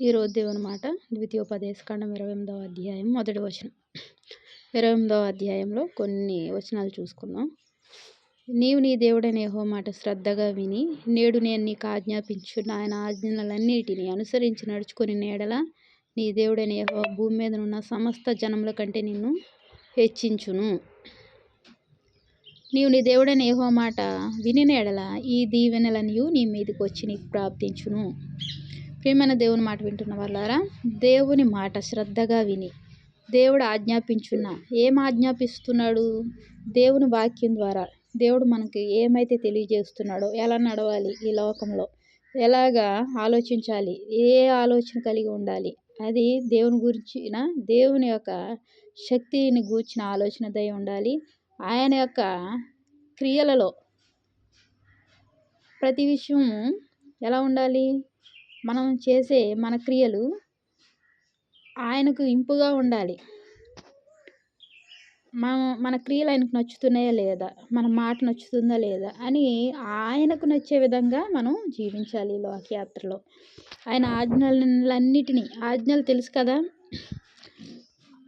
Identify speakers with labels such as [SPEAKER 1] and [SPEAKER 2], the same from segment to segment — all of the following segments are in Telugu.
[SPEAKER 1] ఈరోజు దేవుని మాట ద్వితీయోపదేశకాండం ఇరవై ఎనిమిదవ అధ్యాయం మొదటి వచనం. ఇరవై ఎనిమిదవ అధ్యాయంలో కొన్ని వచనాలు చూసుకుందాం. నీవు నీ దేవుడైన యహో మాట శ్రద్ధగా విని నేడు నేను నీకు ఆజ్ఞాపించు ఆయన ఆజ్ఞలన్నిటిని అనుసరించి నడుచుకొని నేడల నీ దేవుడైన యహో భూమి మీద ఉన్న సమస్త జనముల కంటే నిన్ను హెచ్చించును. నీవు నీ దేవుడైన యహో మాట విని నేడల ఈ దీవెనలనియు నీ మీదకి వచ్చి నీకు ప్రాప్తించును. ప్రియమైన దేవుని మాట వింటున్న వాళ్ళారా? దేవుని మాట శ్రద్ధగా విని. దేవుడు ఆజ్ఞాపించున్న. ఏం ఆజ్ఞాపిస్తున్నాడు? దేవుని వాక్యం ద్వారా. దేవుడు మనకి ఏమైతే తెలియజేస్తున్నాడో ఎలా నడవాలి ఈ లోకంలో? ఎలాగా ఆలోచించాలి? ఏ ఆలోచన కలిగి ఉండాలి? అది దేవుని గురించిన దేవుని యొక్క శక్తిని గూర్చిన ఆలోచన దయ ఉండాలి. ఆయన యొక్క క్రియలలో ప్రతి విషయం ఎలా ఉండాలి? మనం చేసే మన క్రియలు ఆయనకు ఇంపుగా ఉండాలి. మన మన క్రియలు ఆయనకు నచ్చుతున్నాయా లేదా? మన మాట నచ్చుతుందా లేదా? అని ఆయనకు నచ్చే విధంగా మనం జీవించాలి లోకయాత్రలో ఆయన ఆజ్ఞలన్నిటినీ ఆజ్ఞలు తెలుసు కదా?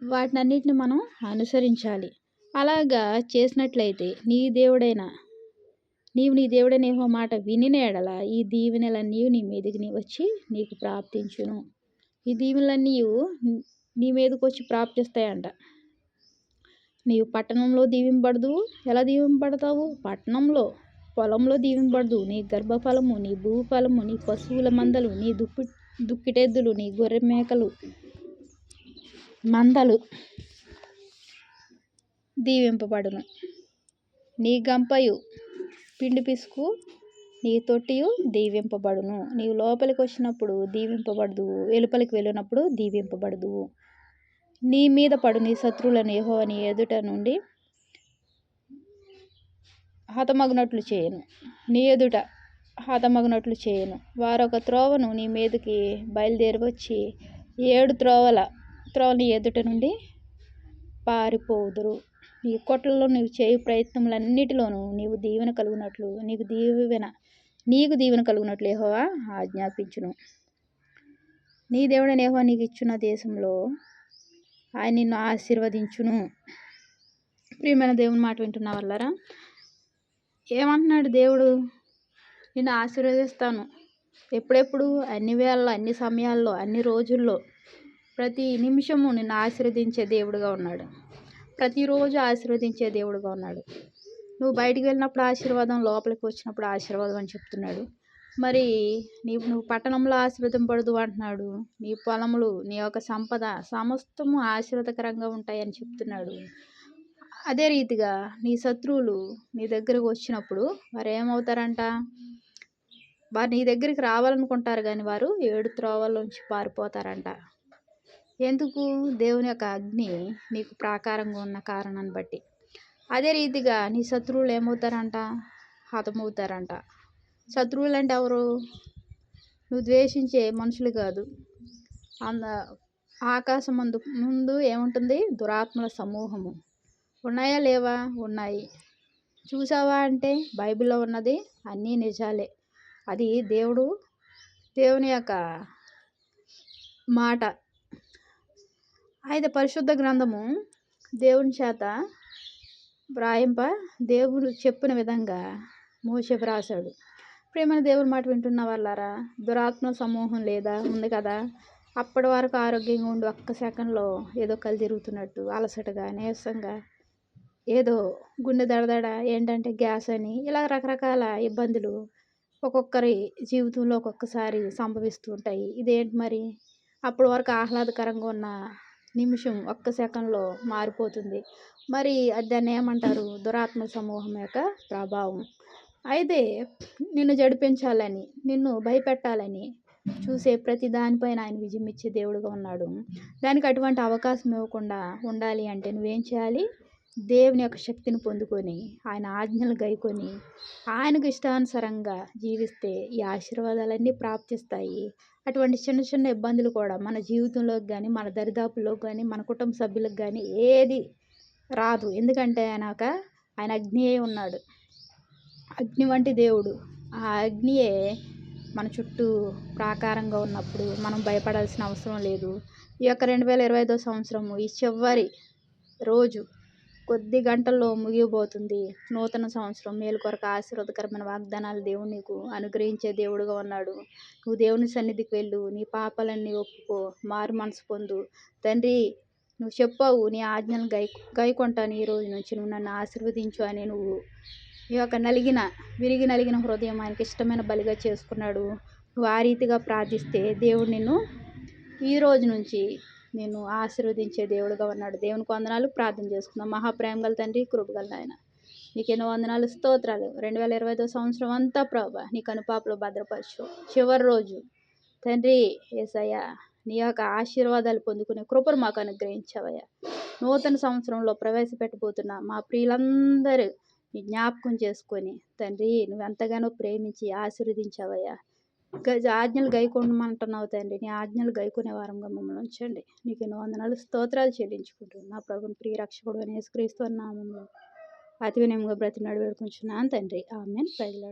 [SPEAKER 1] వాటిని అన్నిటిని మనం అనుసరించాలి. అలాగా చేసినట్లయితే నీ దేవుడైన నీవు నీ దేవుడైన ఏహో మాట వినిన ఎడల ఈ దీవెనలన్నీ నీ మీదకి నీ వచ్చి నీకు ప్రాప్తించును. ఈ దీవెనలన్నీ నీ మీదకి వచ్చి ప్రాప్తిస్తాయంట. నీవు పట్టణంలో దీవింపడదు ఎలా దీవింపడతావు పట్టణంలో పొలంలో దీవింపడదు నీ గర్భఫలము నీ భూఫలము నీ పశువుల మందలు నీ దుక్కి దుక్కిటెద్దులు నీ గొర్రె మేకలు మందలు దీవింపబడును. నీ గంపయు పిండి పిసుకు నీ తొట్టియు దీవింపబడును. నీవు లోపలికి వచ్చినప్పుడు దీవింపబడదు వెలుపలికి వెళ్ళినప్పుడు దీవింపబడదు. నీ మీద పడు నీ శత్రువులను ఏహో అని ఎదుట నుండి హతమగినట్లు చేయను. నీ ఎదుట హతమగినట్లు చేయను. వారొక త్రోవను నీ మీదకి బయలుదేరి వచ్చి ఏడు త్రోవల త్రోవ నీ ఎదుట నుండి పారిపోదురు. నీ కొట్లలో నీవు చేయు ప్రయత్నములన్నిటిలోనూ నీవు దీవెన కలుగునట్లు నీకు దీవెన నీకు దీవెన కలుగునట్లు ఏహోవా ఆజ్ఞాపించును. నీ దేవుడని ఏహో నీకు ఇచ్చిన దేశంలో ఆయన నిన్ను ఆశీర్వదించును. ప్రియమైన దేవుని మాట వింటున్న వల్లరా ఏమంటున్నాడు దేవుడు? నిన్ను ఆశీర్వదిస్తాను. ఎప్పుడెప్పుడు? అన్ని వేళల్లో అన్ని సమయాల్లో అన్ని రోజుల్లో ప్రతి నిమిషము నిన్ను ఆశీర్వదించే దేవుడుగా ఉన్నాడు. ప్రతిరోజు ఆశీర్వదించే దేవుడుగా ఉన్నాడు. నువ్వు బయటికి వెళ్ళినప్పుడు ఆశీర్వాదం లోపలికి వచ్చినప్పుడు ఆశీర్వాదం అని చెప్తున్నాడు. మరి నీ నువ్వు పట్టణంలో ఆశీర్వదింపడదు అంటున్నాడు. నీ పొలములు నీ యొక్క సంపద సమస్తము ఆశీర్వదకరంగా ఉంటాయని చెప్తున్నాడు. అదే రీతిగా నీ శత్రువులు నీ దగ్గరకు వచ్చినప్పుడు వారు ఏమవుతారంట? వారు నీ దగ్గరికి రావాలనుకుంటారు కానీ వారు ఏడు త్రోవల్లోంచి పారిపోతారంట. ఎందుకు? దేవుని యొక్క అగ్ని నీకు ప్రాకారంగా ఉన్న కారణాన్ని బట్టి. అదే రీతిగా నీ శత్రువులు ఏమవుతారంట? హతమవుతారంట. శత్రువులు అంటే ఎవరు? నువ్వు ద్వేషించే మనుషులు కాదు. అంద ఆకాశం ముందు ముందు ఏముంటుంది? దురాత్మల సమూహము. ఉన్నాయా లేవా? ఉన్నాయి. చూసావా అంటే బైబిల్లో ఉన్నది అన్నీ నిజాలే. అది దేవుడు దేవుని యొక్క మాట. అయితే పరిశుద్ధ గ్రంథము దేవుని చేత వ్రాయింప దేవుడు చెప్పిన విధంగా మోస వ్రాసాడు ప్రేమైన దేవుని మాట వింటున్న వాళ్ళారా దురాత్మ సమూహం లేదా? ఉంది కదా. అప్పటి వరకు ఆరోగ్యంగా ఉండి ఒక్క సెకండ్లో ఏదో కళ్ళు తిరుగుతున్నట్టు అలసటగా నీరసంగా ఏదో గుండె దడదడ ఏంటంటే గ్యాస్ అని ఇలా రకరకాల ఇబ్బందులు ఒక్కొక్కరి జీవితంలో ఒక్కొక్కసారి సంభవిస్తూ ఉంటాయి. ఇదేంటి మరి? అప్పటి వరకు ఆహ్లాదకరంగా ఉన్న నిమిషం ఒక్క సెకండ్లో మారిపోతుంది. మరి దాన్ని ఏమంటారు? దురాత్మ సమూహం యొక్క ప్రభావం. అయితే నిన్ను జడిపించాలని నిన్ను భయపెట్టాలని చూసే ప్రతి దానిపైన ఆయన విజయం ఇచ్చే దేవుడుగా ఉన్నాడు. దానికి అటువంటి అవకాశం ఇవ్వకుండా ఉండాలి అంటే నువ్వేం చేయాలి? దేవుని యొక్క శక్తిని పొందుకొని ఆయన ఆజ్ఞలు గైకొని ఆయనకు ఇష్టానుసారంగా జీవిస్తే ఈ ఆశీర్వాదాలన్నీ ప్రాప్తిస్తాయి. అటువంటి చిన్న చిన్న ఇబ్బందులు కూడా మన జీవితంలోకి కానీ మన దరిదాపుల్లోకి కానీ మన కుటుంబ సభ్యులకు కానీ ఏది రాదు. ఎందుకంటే ఆయన ఒక ఆయన అగ్నియే ఉన్నాడు. అగ్ని వంటి దేవుడు. ఆ అగ్నియే మన చుట్టూ ప్రాకారంగా ఉన్నప్పుడు మనం భయపడాల్సిన అవసరం లేదు. ఈ యొక్క రెండు వేల ఇరవై ఐదో సంవత్సరము ఈ చివరి రోజు కొద్ది గంటల్లో ముగియబోతుంది. నూతన సంవత్సరం మేలు కొరకు ఆశీర్వాదకరమైన వాగ్దానాలు దేవుడు నీకు అనుగ్రహించే దేవుడుగా ఉన్నాడు. నువ్వు దేవుని సన్నిధికి వెళ్ళు. నీ పాపాలన్నీ ఒప్పుకో. మారు మనసు పొందు. తండ్రి నువ్వు చెప్పావు నీ ఆజ్ఞలు గై గైకొంటాను ఈ రోజు నుంచి. నువ్వు నన్ను ఆశీర్వదించు అని నువ్వు ఈ యొక్క నలిగిన విరిగి నలిగిన హృదయం ఆయనకి ఇష్టమైన బలిగా చేసుకున్నాడు. నువ్వు ఆ రీతిగా ప్రార్థిస్తే దేవుడు నిన్ను ఈ రోజు నుంచి నేను ఆశీర్వదించే దేవుడుగా ఉన్నాడు. దేవునికి వందనాలు. ప్రార్థన చేసుకుందాం. మహాప్రేమ గల తండ్రి కృపగల ఆయన నీకు ఎన్నో వందనాలు స్తోత్రాలు. రెండు వేల ఇరవై ఐదో సంవత్సరం అంతా ప్రభా నీ కనుపాపలో భద్రపరచు. చివరి రోజు తండ్రి ఏసయ్య నీ యొక్క ఆశీర్వాదాలు పొందుకునే కృపను మాకు అనుగ్రహించావయ్యా. నూతన సంవత్సరంలో ప్రవేశపెట్టబోతున్న మా ప్రియులందరూ నీ జ్ఞాపకం చేసుకొని తండ్రి నువ్వెంతగానో ప్రేమించి ఆశీర్వదించావయ్యా. ఆజ్ఞలు గైకొనమంటున్నావు తండ్రి. నీ ఆజ్ఞలు గైకొనే వారంగా మమ్మల్ని ఉంచండి. నీకు ఎన్నో వందనాలు స్తోత్రాలు చెల్లించుకుంటున్నాను నా ప్రభుని ప్రియ రక్షకుడు అని యేసుక్రీస్తు అన్న నామంలో అతి వినయంగా బ్రతినాడు వేడుకుంటున్నాను తండ్రి. ఆమెన్. ప్రజలాడు